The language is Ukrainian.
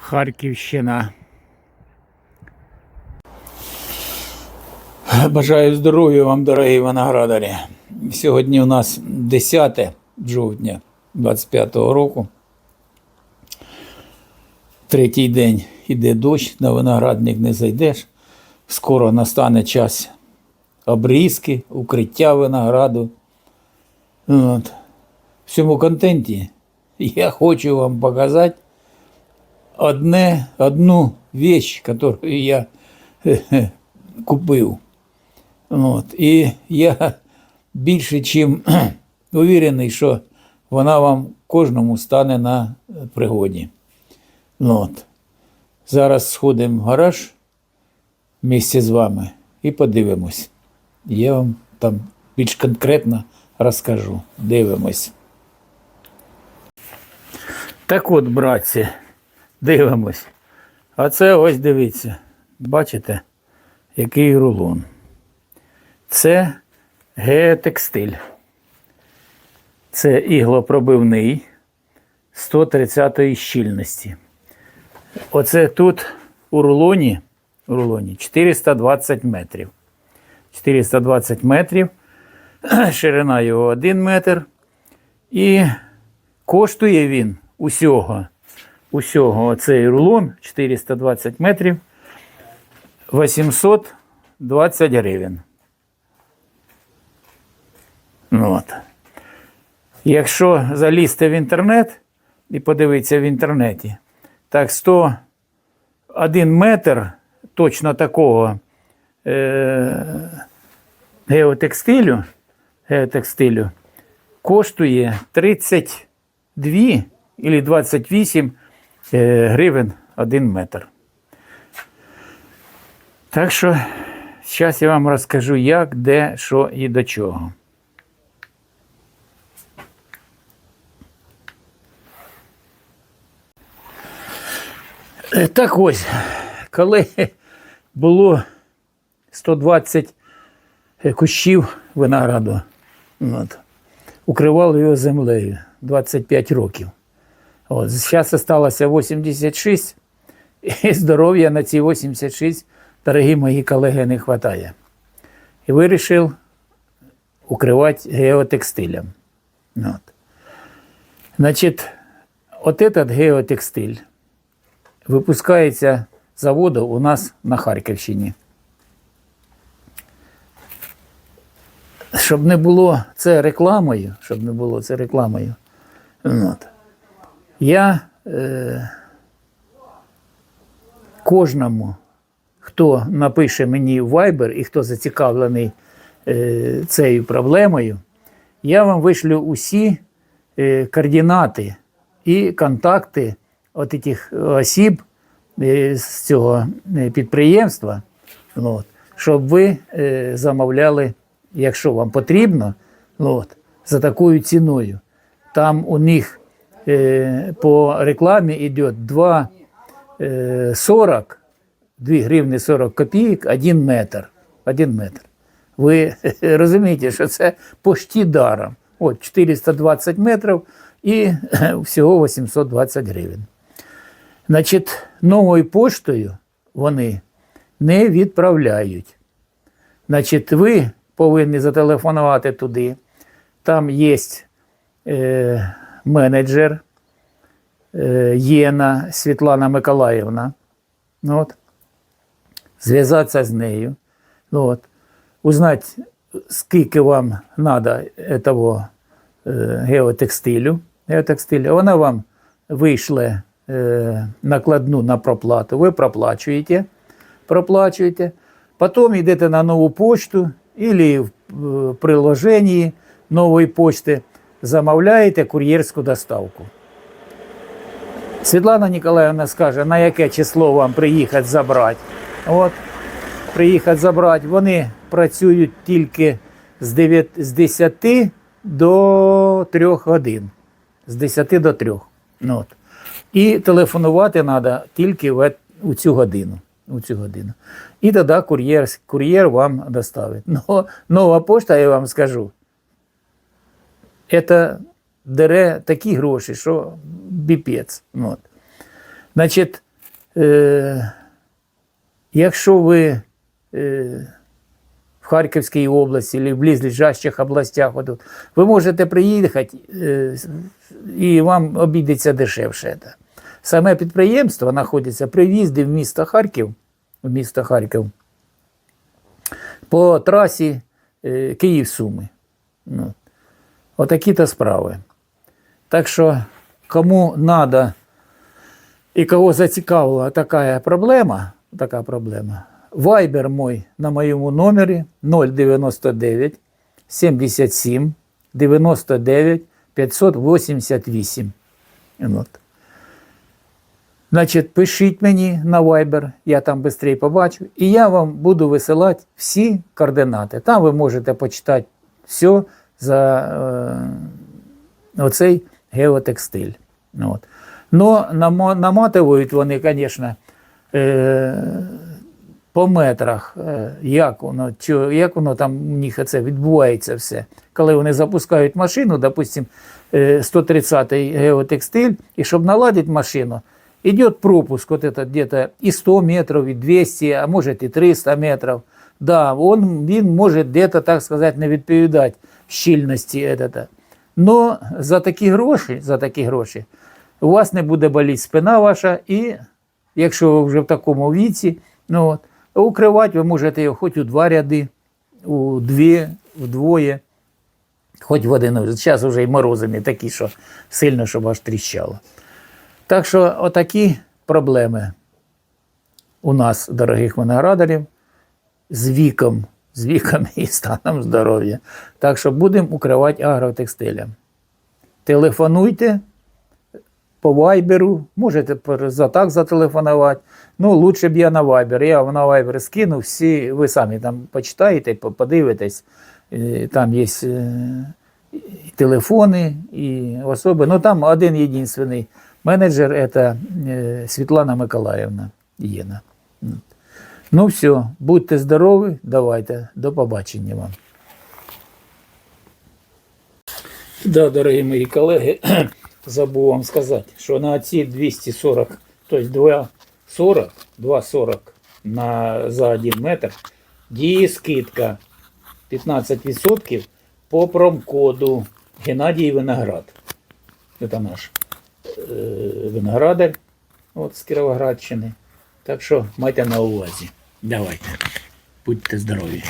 Харківщина. Бажаю здоров'я вам, дорогі виноградарі. Сьогодні у нас 10 жовтня 25-го року. Третій день іде дощ, на виноградник не зайдеш. Скоро настане час обрізки, укриття винограду. От. В цьому контенті я хочу вам показати одне, одну вещь, яку я купив. От. І я більше чим уверений, що вона вам кожному стане на пригоді. От. Зараз сходимо в гараж місце з вами і подивимось. Я вам там більш конкретно розкажу. Дивимось. Так от, братці, дивимось. А це ось дивіться. Бачите, який рулон. Це геотекстиль. Це іглопробивний 130 щільності. Оце тут у рулоні, у рулоні 420 метрів. 420 метрів, ширина його 1 метр. І коштує він усього, усього оцей рулон 420 метрів 820 гривень. Ну, От. Якщо залізти в інтернет і подивитися в інтернеті, так 101 метр точно такого е- геотекстилю, геотекстилю коштує 32 або 28 е, гривень 1 метр. Так що зараз я вам розкажу, як, де, що і до чого. Е, Так ось, коли було 120 кущів винограду, от, укривали його землею 25 років. От, зараз залишилося 86, і здоров'я на ці 86, дорогі мої колеги, не вистачає. І вирішив укривати геотекстилем. От. Значить, от этот геотекстиль випускається заводу у нас на Харківщині. Щоб не було це рекламою, щоб не було це рекламою. От. Я е, кожному, хто напише мені Viber і хто зацікавлений е, цією проблемою, я вам вишлю усі е, координати і контакти от тих осіб е, з цього е, підприємства, от, щоб ви е, замовляли, якщо вам потрібно, от, за такою ціною. Там у них е, по рекламі йде 2 е, 40, 2 гривни 40 копійок, 1 метр. 1 метр. Ви розумієте, що це почти даром. От 420 метрів і всього 820 гривень. Значить, новою поштою вони не відправляють. Значить, ви повинні зателефонувати туди. Там є е, менеджер е, Єна Світлана Миколаївна. Ну От. Зв'язатися з нею. Ну От. Узнати, скільки вам треба цього е, геотекстилю. геотекстилю. Вона вам вийшле е, накладну на проплату. Ви проплачуєте, проплачуєте. Потім йдете на нову почту або в приложенні нової почти замовляєте кур'єрську доставку. Світлана Ніколаївна скаже, на яке число вам приїхати забрати. От, приїхати забрати. Вони працюють тільки з 9, з 10 до 3 годин. З 10 до 3. Ну, от. І телефонувати треба тільки в, у цю годину. У цю годину. І тоді кур'єр, кур'єр вам доставить. Но, нова пошта, я вам скажу, це дере такі гроші, що біпець. От. Значить, Е, якщо ви е, в Харківській області або в близлежащих областях, отут, ви можете приїхати е, і вам обійдеться дешевше. це. Саме підприємство знаходиться при в'їзді в місто Харків, в місто Харків по трасі е, Київ-Суми. Ну, отакі-то справи. Так що, кому треба і кого зацікавила така проблема, така проблема, вайбер мой на моєму номері 099 77 99 588. От. Значить, пишіть мені на Viber, я там швидше побачу, і я вам буду висилати всі координати. Там ви можете почитати все за е, оцей геотекстиль. От. Намо- наматують вони, звісно, е, по метрах, е, як воно, чо- як воно там у них це відбувається все. Коли вони запускають машину, допустим, е, 130-й геотекстиль, і щоб наладити машину, идет пропуск вот этот где-то и 100 метров, и 200, а может и 300 метров. Да, он, він може где-то, так сказати, не відповідати щільності. Но за такі гроші, за такі гроші, у вас не буде боліти спина ваша, і якщо ви вже в такому віці, ну от, укривати ви можете його хоч у два ряди, у дві, вдвоє, хоч в один. Зараз вже і морози не такі, що сильно, щоб аж тріщало. Так що отакі проблеми у нас, дорогих виноградарів, з віком, з віком і станом здоров'я. Так що будемо укривати агротекстилем. Телефонуйте по вайберу, можете за так зателефонувати. Ну, лучше б я на вайбер. Я на вайбер скину, всі, ви самі там почитаєте, подивитесь. Е, Там є е, телефони, і особи. Ну там один єдинственний менеджер це е, Світлана Миколаївна Єна. Ну все, будьте здорові, давайте, до побачення вам. Да, дорогі мої колеги, забув вам сказати, що на ці 240, тобто 240, 240 на, за 1 метр діє скидка 15% по промкоду Геннадій Виноград. Це наш е, виноградар от, з Кіровоградщини. Так що майте на увазі. Давайте. Будьте здорові.